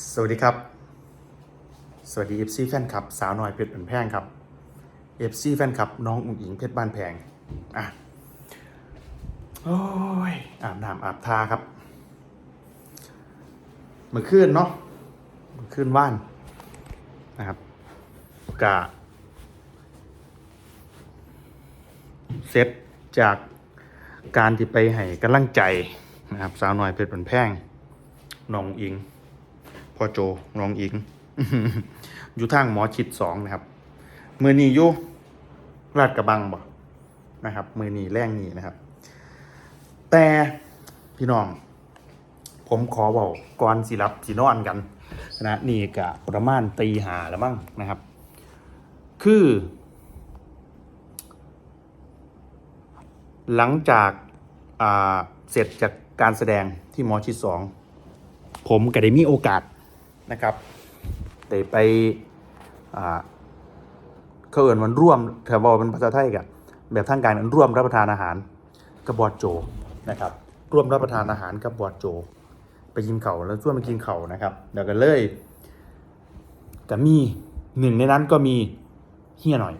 สวัสดีครับ สวัสดี FC แฟนคลับ สาวน้อยเพชรเป็นแพงครับ FC แฟนคลับ น้องอุ๋งอิงเพชรบ้านแพง อะ โอ้ย อาบน้ำอาบทาครับ เมื่อคืนเนาะ เมื่อคืนว่านนะครับกะเสร็จจากการที่ไปให้กำลังใจนะครับ สาวน้อยเพชรเป็นแพงน้องอิง พ่อโจน้องอิง อยู่ทางหมอชิดสองนะครับ มือนีอยู่ลาดกระบังบ่นะครับ มือนีแรงนีนะครับ แต่พี่น้อง ผมขอบอกก่อนสิรับสินอนกันนะนี่กะประมาณตีหาแล้วมั้งนะครับ คือ หลังจากเสร็จจากการแสดงที่หมอชิดสองผมก็ได้มีโอกาส นะครับได้ไปอ่าเขาเอ่นวันร่วมถ้าบอเป็นภาษาไทยกับแบบทางการร่วมรับประทานอาหารกับบอดโจนะครับร่วมรับประทานอาหารกับบอดโจ ไปกินเขาแล้วช่วยมากินเขานะครับเดี๋ยวกันเลยแต่มีหนึ่งในนั้นก็มีเฮียหน่อย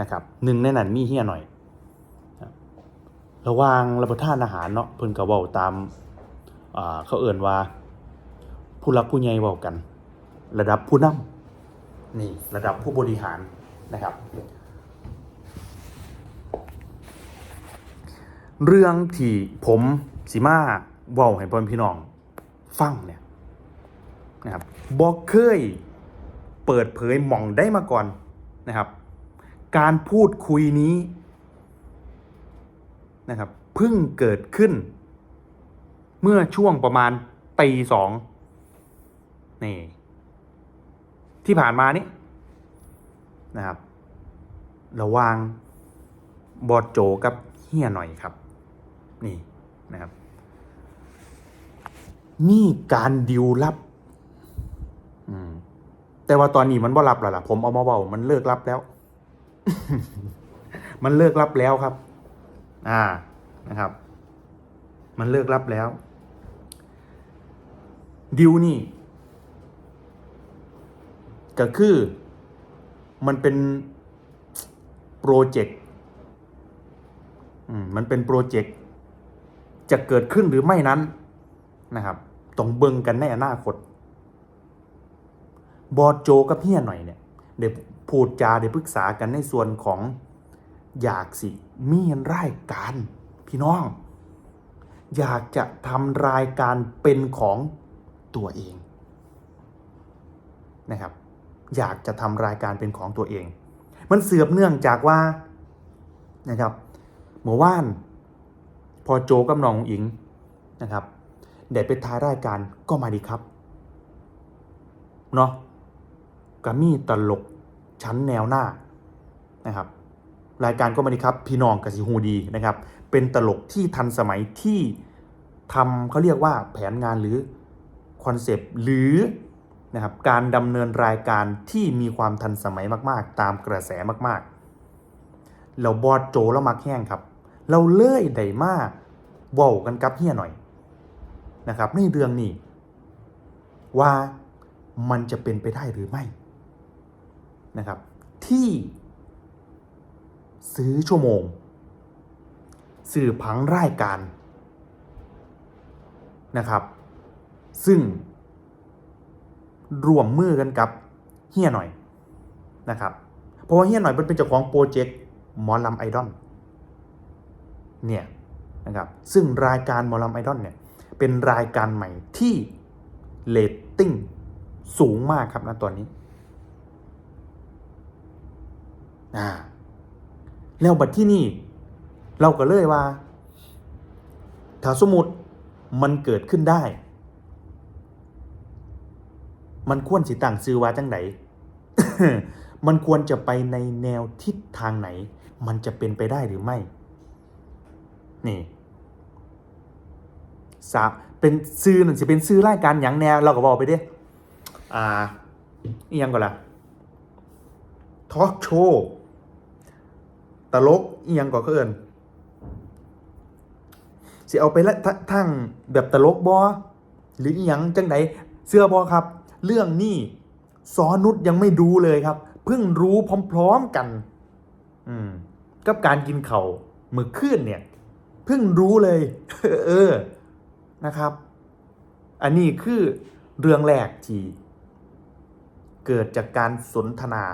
นะครับหนึ่งในนั้นมีเฮียหน่อย ระวางรับประทานอาหารเนาะเพิ่นก็เว้าตามอ่าเขาเอ่นว่า ผู้รักผู้ใหญ่เว้ากัน ระดับผู้นำนี่ระดับผู้บริหารนะครับ เรื่องที่ผมสิมาเว้าให้พ่อพี่น้องฟังเนี่ยนะครับบอกเคยเปิดเผยหม่องได้มาก่อนนะครับ การพูดคุยนี้นะครับเพิ่งเกิดขึ้น เมื่อช่วงประมาณปีสอง นี่ที่ผ่านมานี้นะครับ ระว่างบอดโจกับเฮียหน่อยครับ นี่นะครับ นี่การดิวลับ อืม แต่ว่าตอนนี้มันบ่รับแล้วล่ะ ผมเอามาเบามันเลิกรับแล้ว มันเลิกรับแล้วครับ อ่านะครับ มันเลิกรับแล้ว ดิวนี่ ก็คือมันเป็นโปรเจกต์มมันเป็นโปรเจกต์จะเกิดขึ้นหรือไม่นั้นนะครับต้องเบิ่งกันในอนาคต บอดโจกับเฮียหน่อยเนี่ยเดี๋ยวพูดจาเดี๋ยวปรึกษากันในส่วนของอยากสิมีรายการ พี่น้อง อยากจะทำรายการเป็นของตัวเองนะครับ อยากจะทำรายการเป็นของตัวเอง มันเสือบเนื่องจากว่านะครับเมื่อวาน พอโจกับน้องอิงนะครับเด็ดไปท้ายรายการก็มาดีครับเนาะก็มีตลกชั้นแนวหน้านะครับรายการก็มาดีครับ พี่น้องกับสิฮูดีนะครับ เป็นตลกที่ทันสมัยที่ทำเขาเรียกว่าแผนงานหรือคอนเซปต์หรือ นะครับการดำเนินรายการที่มีความทันสมัยมากๆ ตามกระแสมากๆ เราบอดโจแล้วมักแห้งครับ เราเลื่อยไดมากว้ากันกับเฮียหน่อยนะครับในเรื่องนี้ว่ามันจะเป็นไปได้หรือไม่นะครับ ที่ซื้อชั่วโมง สื่อผังรายการนะครับ ซึ่ง รวมมือกันกับเฮียหน่อยนะครับเพราะว่าเฮียหน่อยเป็นเป็นเจ้าของโปรเจกต์หมอลำไอดอลเนี่ยนะครับซึ่งรายการหมอลำไอดอลเนี่ยเป็นรายการใหม่ที่เรตติ้งสูงมากครับณตอนนี้อ่าแล้วบัดที่นี่ เราก็เลยว่า ถ้าสมมติมันเกิดขึ้นได้ มันควรสิต่างซื้อว่าจังไหนมันควรจะไปในแนวทิศทางไหน มันจะเป็นไปได้หรือไม่ นี่สาเป็นซื้อนั่นสิเป็นซื้อรายการอย่างแนว เราก็บอกไปเด้อ่าอียังก่อนละทอล์กโชว์ตลกอียังก่อนเขาเอินสิเอาไปละทั้งแบบตลกบอหรืออียังจังไดเสื้อบอครับ เรื่องนี้สอนุชยังไม่รู้เลยครับ เพิ่งรู้พร้อม ๆกัน อืม กับการกินเขา่ามือขึ้นเนี่ย เพิ่งรู้เลย เออนะครับ อันนี้คือเรื่องแรกที่เกิดจากการสนทนา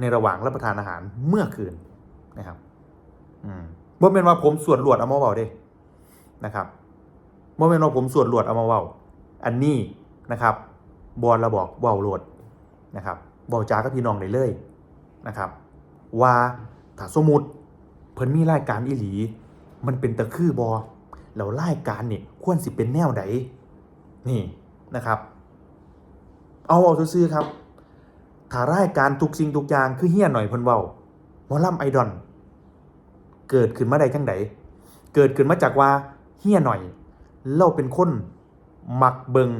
ในระหว่างรับประทานอาหารเมื่อคืนนะครับ อืมบ่เป็นว่าผมส่วดหลวดเอามาเว้าเด้นะครับบ่เป็นว่าผมส่วดหลวดเอามาเว้าอันนี้นะครับ บอลเราบอกเว้าโหลดนะครับเว้าจากับพี่น้องได้เลยนะครับว่าถ้าสมมติเพิ่นมีรายการอีหลี มันเป็นตะคือบอแล้วรายการนี่ควรสิเป็นแนวใดนี่นะครับ เอาเอาซื่อครับถ้ารายการทุกสิ่งทุกอย่างคือเฮี้ยหน่อยเพิ่นเว้าหมอลำไอดอลเกิดขึ้นมาได้จังไดเกิดขึ้นมาจากว่าเฮี้ยหน่อย เราเป็นคน มักเบิง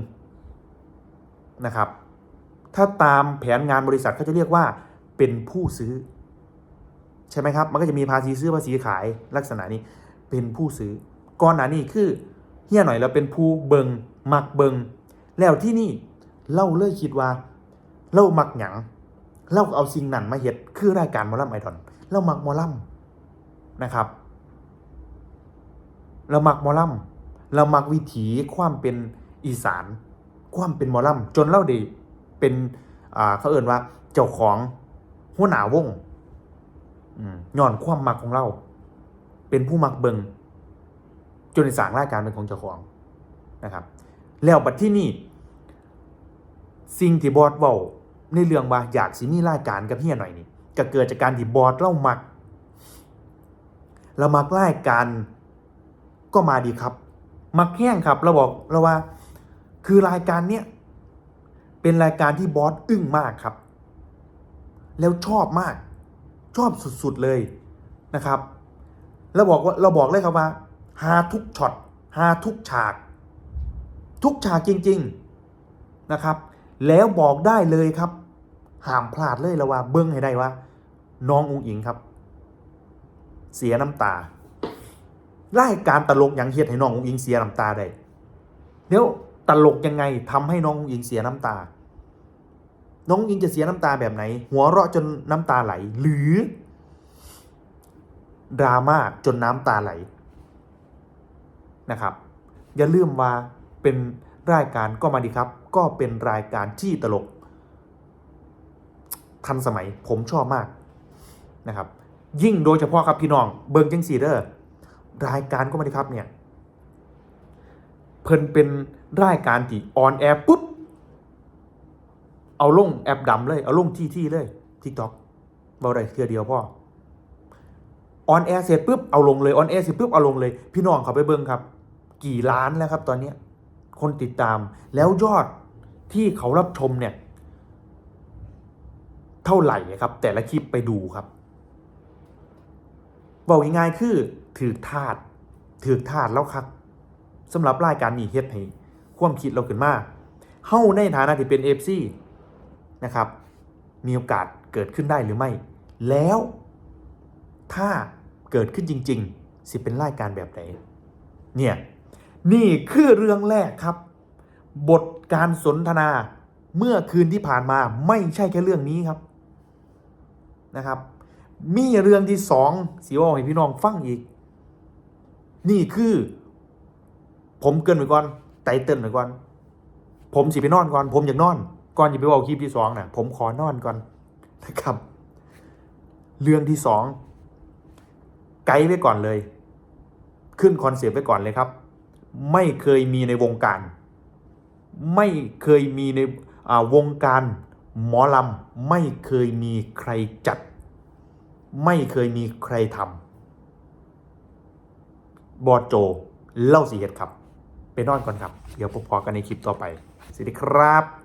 นะครับ ถ้าตามแผนงานบริษัทเขาจะเรียกว่าเป็นผู้ซื้อ ใช่ไหมครับ มันก็จะมีภาษีซื้อภาษีขายลักษณะนี้เป็นผู้ซื้อก่อนหน้านี้คือเฮียหน่อยเราเป็นผู้เบิงมักเบิงแล้วที่นี่เล่าเลยคิดว่าเล่ามักหยังเล่าเอาสิ่งนั้นมาเฮ็ดคือรายการมอลำไอดอนเล่ามักมอลำนะครับเรามักมอลำเรามักวิถีความเป็นอีสาน ความเป็นหมอลำจนเล่าด้เป็นอ่าเขาเอ่นว่าเจ้าของหัวหน้าวงอย้อนความมักของเรา เป็นผู้มักเบิงจนในสางรายการเป็นของเจ้าของนะครับ แล้วบัดที่นี่สิ่งที่บอสเว้าในเรื่องว่าอยากสิมีรายการกับเฮียหน่อยนี่ก็เกิดจากการที่บอสเล่ามักเรามักรายการก็มาดีครับ มักแห้งครับเราบอกเราว่า คือรายการเนี้ยเป็นรายการที่บอสอึ้งมากครับ แล้วชอบมาก ชอบสุดๆเลยนะครับเราบอกว่าเราบอกเลยครับว่าหาทุกช็อตหาทุกฉาก ทุกฉากจริง ๆนะครับ แล้วบอกได้เลยครับห้ามพลาดเลยแล้วว่าเบิ้งให้ได้ว่า น้ององอิงครับ เสียน้ำตาไล่การตลกอย่างเฮ็ดให้น้ององอิงเสียน้ำตาได้เดี๋ยว ตลกยังไงทำให้น้ององอิงเสียน้ำตา น้องอิงจะเสียน้ำตาแบบไหน หัวเราะจนน้ำตาไหล หรือดราม่าจนน้ำตาไหลนะครับ อย่าลืมว่าเป็นรายการก็มาดีครับ ก็เป็นรายการที่ตลก ทันสมัยผมชอบมากนะครับ ยิ่งโดยเฉพาะครับพี่น้องเบิร์จังซีเดอร์รายการก็มาดีครับเนี่ยเพิ่นเป็น รายการที่ออนแอร์ปุ๊บ เอาลงแอปดำเลย เอาลงที่ที่เลยทิกต็อกเบาได้เทือเดียวพ่อออนแอร์เสร็จปุ๊บเอาลงเลยออนแอร์เสร็จปุ๊บเอาลงเลย พี่น้องเขาไปเบิ้งครับ กี่ล้านแล้วครับ ตอนเนี้คนติดตามแล้วยอดที่เขารับชมเนี่ย เท่าไหร่ครับ แต่ละคลิปไปดูครับบอกง่ายๆคือถือทาดถือทาดแล้วครับสำหรับรายการนี้เฮ็ดให้ ความคิดเราขึ้นมาเฮ้าในฐานะที่เป็นเอฟซีนะครับ มีโอกาสเกิดขึ้นได้หรือไม่ แล้วถ้าเกิดขึ้นจริง ๆ สิเป็นรายการแบบไหนเนี่ยนี่คือเรื่องแรกครับ บทการสนทนาเมื่อคืนที่ผ่านมาไม่ใช่แค่เรื่องนี้ครับนะครับ มีเรื่องที่สองสีว่าให้พี่น้องฟังอีก นี่คือ ผมเกินไว้ก่อน ตเติ้ลไว้ก่อน ผมสิไปนอนก่อน ผมอยากนอน ก่อนจะไปบอกคลิปที่สองนะผมขอนอนก่อนนะครับ เรื่องที่สองไกด์ไว้ก่อนเลย ขึ้นคอนเซปต์ไว้ก่อนเลยครับ ไม่เคยมีในวงการ ไม่เคยมีในวงการหมอลำไม่เคยมีใครจัด ไม่เคยมีใครทำบอดโจเล่าสีเห็ดครับ นอนก่อนครับ เดี๋ยวพบกันในคลิปต่อไป สวัสดีครับ